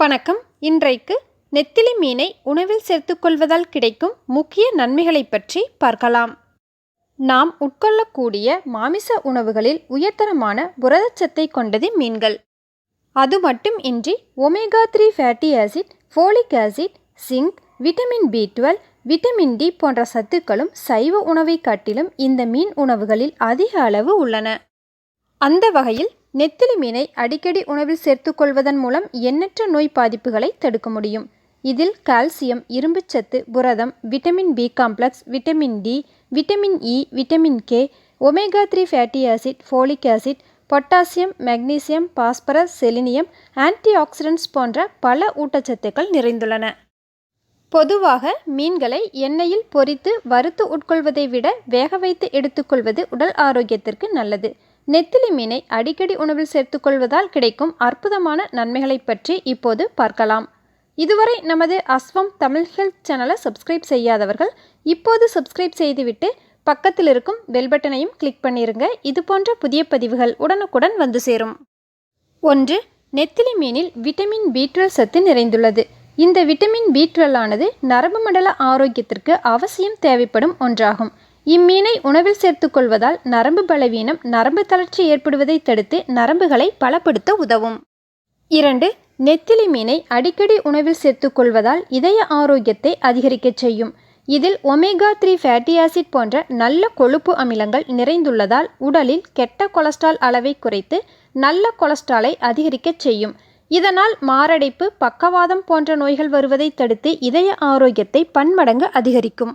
வணக்கம். இன்றைக்கு நெத்திலி மீனை உணவில் சேர்த்துக்கொள்வதால் கிடைக்கும் முக்கிய நன்மைகளை பற்றி பார்க்கலாம். நாம் உட்கொள்ளக்கூடிய மாமிச உணவுகளில் உயர்தரமான புரதச்சத்தை கொண்டது மீன்கள். அது மட்டும் இன்றி omega three fatty acid folic acid zinc vitamin B twelve vitamin D போன்ற சத்துக்களும் சைவ உணவை காட்டிலும் இந்த மீன் உணவுகளில் அதிக அளவு உள்ளன. அந்த வகையில் நெத்திலி மீனை அடிக்கடி உணவில் சேர்த்துக்கொள்வதன் மூலம் எண்ணற்ற நோய் பாதிப்புகளை தடுக்க முடியும். இதில் கால்சியம் இரும்புச்சத்து புரதம் vitamin B complex vitamin D vitamin E vitamin K omega three fatty acid folic acid potassium magnesium phosphorus selenium antioxidants போன்ற பல ஊட்டச்சத்துக்கள் நிறைந்துள்ளன. பொதுவாக மீன்களை எண்ணெயில் பொரித்து வறுத்து உட்கொள்வதை விட வேக வைத்து எடுத்துக்கொள்வது உடல் ஆரோக்கியத்திற்கு நல்லது. நெத்திலி மீனை அடிக்கடி உணவில் சேர்த்துக்கொள்வதால் கிடைக்கும் அற்புதமான நன்மைகளை பற்றி இப்போது பார்க்கலாம். இதுவரை நமது அஸ்வம் தமிழ் ஹெல்த் சேனலை சப்ஸ்கிரைப் செய்யாதவர்கள் இப்போது சப்ஸ்கிரைப் செய்துவிட்டு பக்கத்தில் இருக்கும் பெல் பட்டனையும் கிளிக் பண்ணிருங்க. இது போன்ற புதிய பதிவுகள் உடனுக்குடன் வந்து சேரும். ஒன்று நெத்திலி மீனில் விட்டமின் பி டுவெல் சத்து நிறைந்துள்ளது. இந்த விட்டமின் பி டுவெல் ஆனது நரம்பு மண்டல ஆரோக்கியத்திற்கு அவசியம் தேவைப்படும் ஒன்றாகும். இம்மீனை உணவில் சேர்த்துக்கொள்வதால் நரம்பு பலவீனம் நரம்பு தளர்ச்சி ஏற்படுவதை தடுத்து நரம்புகளை பலப்படுத்த உதவும். இரண்டு நெத்திலி மீனை அடிக்கடி உணவில் சேர்த்துக்கொள்வதால் இதய ஆரோக்கியத்தை அதிகரிக்கச் செய்யும். இதில் ஒமேகா த்ரீ ஃபேட்டி ஆசிட் போன்ற நல்ல கொழுப்பு அமிலங்கள் நிறைந்துள்ளதால் உடலில் கெட்ட கொலஸ்ட்ரால் அளவை குறைத்து நல்ல கொலஸ்ட்ராலை அதிகரிக்கச் செய்யும். இதனால் மாரடைப்பு பக்கவாதம் போன்ற நோய்கள் வருவதை தடுத்து இதய ஆரோக்கியத்தை பன்மடங்கு அதிகரிக்கும்.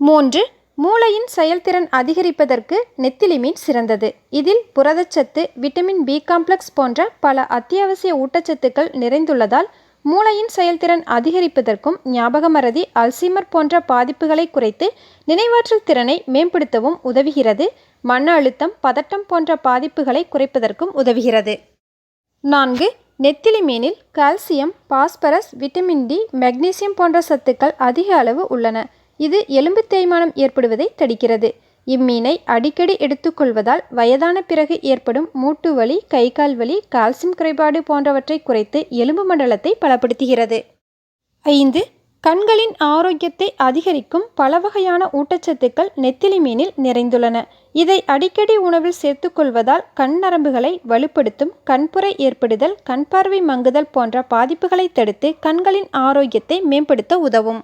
மூன்று மூளையின் செயல்திறன் அதிகரிப்பதற்கு நெத்திலி மீன் சிறந்தது. இதில் புரதச்சத்து விட்டமின் பி காம்ப்ளெக்ஸ் போன்ற பல அத்தியாவசிய ஊட்டச்சத்துக்கள் நிறைந்துள்ளதால் மூளையின் செயல்திறன் அதிகரிப்பதற்கும் ஞாபக மறதி அல்சீமர் போன்ற பாதிப்புகளை குறைத்து நினைவாற்றல் திறனை மேம்படுத்தவும் உதவுகிறது. மன அழுத்தம் பதட்டம் போன்ற பாதிப்புகளை குறைப்பதற்கும் உதவுகிறது. நான்கு நெத்திலி மீனில் calcium phosphorus vitamin D magnesium போன்ற சத்துக்கள் அதிக அளவு உள்ளன. இது எலும்பு தேய்மானம் ஏற்படுவதை தடுக்கிறது. இம்மீனை அடிக்கடி எடுத்துக்கொள்வதால் வயதான பிறகு ஏற்படும் மூட்டு வலி கை கால் வலி கால்சியம் குறைபாடு போன்றவற்றை குறைத்து எலும்பு மண்டலத்தை பலப்படுத்துகிறது. ஐந்து கண்களின் ஆரோக்கியத்தை அதிகரிக்கும் பல வகையான ஊட்டச்சத்துக்கள் நெத்திலி மீனில் நிறைந்துள்ளன. இதை அடிக்கடி உணவில் சேர்த்துக்கொள்வதால் கண் நரம்புகளை வலுப்படுத்தும் கண்புரை ஏற்படுதல் கண் பார்வை மங்குதல் போன்ற பாதிப்புகளை தடுத்து கண்களின் ஆரோக்கியத்தை மேம்படுத்த உதவும்.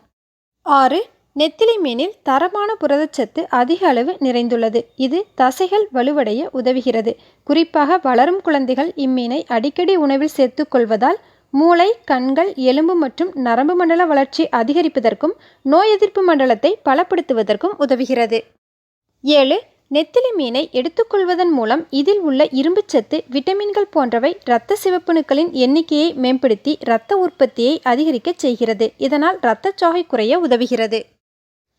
ஆறு நெத்திலி மீனில் தரமான புரதச்சத்து அதிக அளவு நிறைந்துள்ளது. இது தசைகள் வலுவடைய உதவுகிறது. குறிப்பாக வளரும் குழந்தைகள் இம்மீனை அடிக்கடி உணவில் சேர்த்துக்கொள்வதால் மூளை கண்கள் எலும்பு மற்றும் நரம்பு மண்டல வளர்ச்சி அதிகரிப்பதற்கும் நோய் எதிர்ப்பு மண்டலத்தை பலப்படுத்துவதற்கும் உதவுகிறது. ஏழு நெத்திலி மீனை எடுத்துக்கொள்வதன் மூலம் இதில் உள்ள இரும்புச்சத்து விட்டமின்கள் போன்றவை இரத்த சிவப்பணுக்களின் எண்ணிக்கையை மேம்படுத்தி இரத்த உற்பத்தியை அதிகரிக்கச் செய்கிறது. இதனால் இரத்தச்சோகை குறைய உதவுகிறது.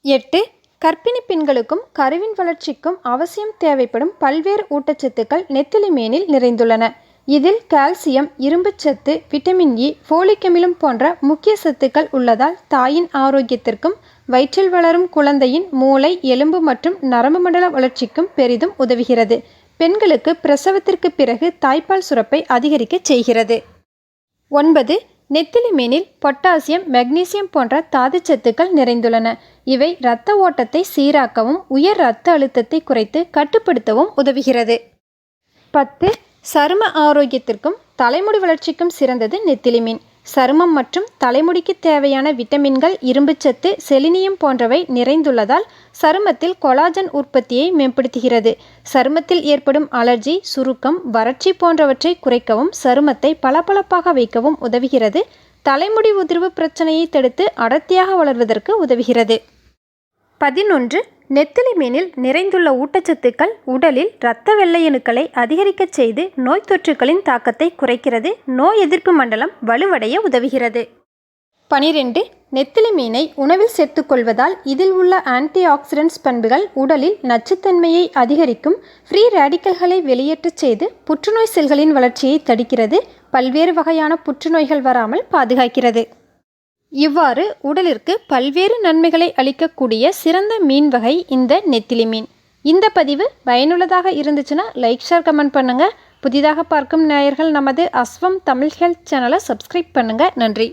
எட்டு கர்ப்பிணி பெண்களுக்கும் கருவின் வளர்ச்சிக்கும் அவசியம் தேவைப்படும் பல்வேறு ஊட்டச்சத்துக்கள் நெத்திலி மீனில் நிறைந்துள்ளன. இதில் கால்சியம் இரும்புச்சத்து விட்டமின் e, இ ஃபோலிக் அமிலம் போன்ற முக்கிய சத்துக்கள் உள்ளதால் தாயின் ஆரோக்கியத்திற்கும் வயிற்றில் வளரும் குழந்தையின் மூளை எலும்பு மற்றும் நரம்பு மண்டல வளர்ச்சிக்கும் பெரிதும் உதவுகிறது. பெண்களுக்கு பிரசவத்திற்கு பிறகு தாய்ப்பால் சுரப்பை அதிகரிக்க செய்கிறது. ஒன்பது நெத்திலி மீனில் பொட்டாசியம் மெக்னீசியம் போன்ற தாதுச்சத்துக்கள் நிறைந்துள்ளன. இவை இரத்த ஓட்டத்தை சீராக்கவும் உயர் இரத்த அழுத்தத்தை குறைத்து கட்டுப்படுத்தவும் உதவுகிறது. பத்து சரும ஆரோக்கியத்திற்கும் தலைமுடி வளர்ச்சிக்கும் சிறந்தது நெத்திலி மீன் சருமம் மற்றும் தலைமுடிக்கு தேவையான விட்டமின்கள் இரும்புச்சத்து செலினியம் போன்றவை நிறைந்துள்ளதால் சருமத்தில் கொலாஜன் உற்பத்தியை மேம்படுத்துகிறது. சருமத்தில் ஏற்படும் அலர்ஜி சுருக்கம் வறட்சி போன்றவற்றை குறைக்கவும் சருமத்தை பளபளப்பாக வைக்கவும் உதவுகிறது. தலைமுடி உதிர்வு பிரச்சனையை தடுத்து அடர்த்தியாக வளர்வதற்கு உதவுகிறது. பதினொன்று நெத்திலி மீனில் நிறைந்துள்ள ஊட்டச்சத்துக்கள் உடலில் இரத்த வெள்ளையணுக்களை அதிகரிக்கச் செய்து நோய் தொற்றுகளின் தாக்கத்தை குறைக்கிறது நோய் எதிர்ப்பு மண்டலம் வலுவடைய உதவுகிறது. பனிரெண்டு நெத்திலி மீனை உணவில் சேர்த்துக்கொள்வதால் இதில் உள்ள ஆன்டி ஆக்சிடென்ட்ஸ் பண்புகள் உடலில் நச்சுத்தன்மையை அதிகரிக்கும் ஃப்ரீ ரேடிக்கல்களை வெளியேற்றச் செய்து புற்றுநோய் செல்களின் வளர்ச்சியை தடுக்கிறது பல்வேறு வகையான புற்றுநோய்கள் வராமல் பாதுகாக்கிறது. இவ்வாறு உடலிற்கு பல்வேறு நன்மைகளை அளிக்கக்கூடிய சிறந்த மீன் வகை இந்த நெத்திலி மீன். இந்த பதிவு பயனுள்ளதாக இருந்துச்சுன்னா லைக் ஷேர் கமெண்ட் பண்ணுங்கள் புதிதாக பார்க்கும் நேயர்கள் நமது அஸ்வம் தமிழ் ஹெல்த் சேனலை சப்ஸ்கிரைப் பண்ணுங்கள் நன்றி.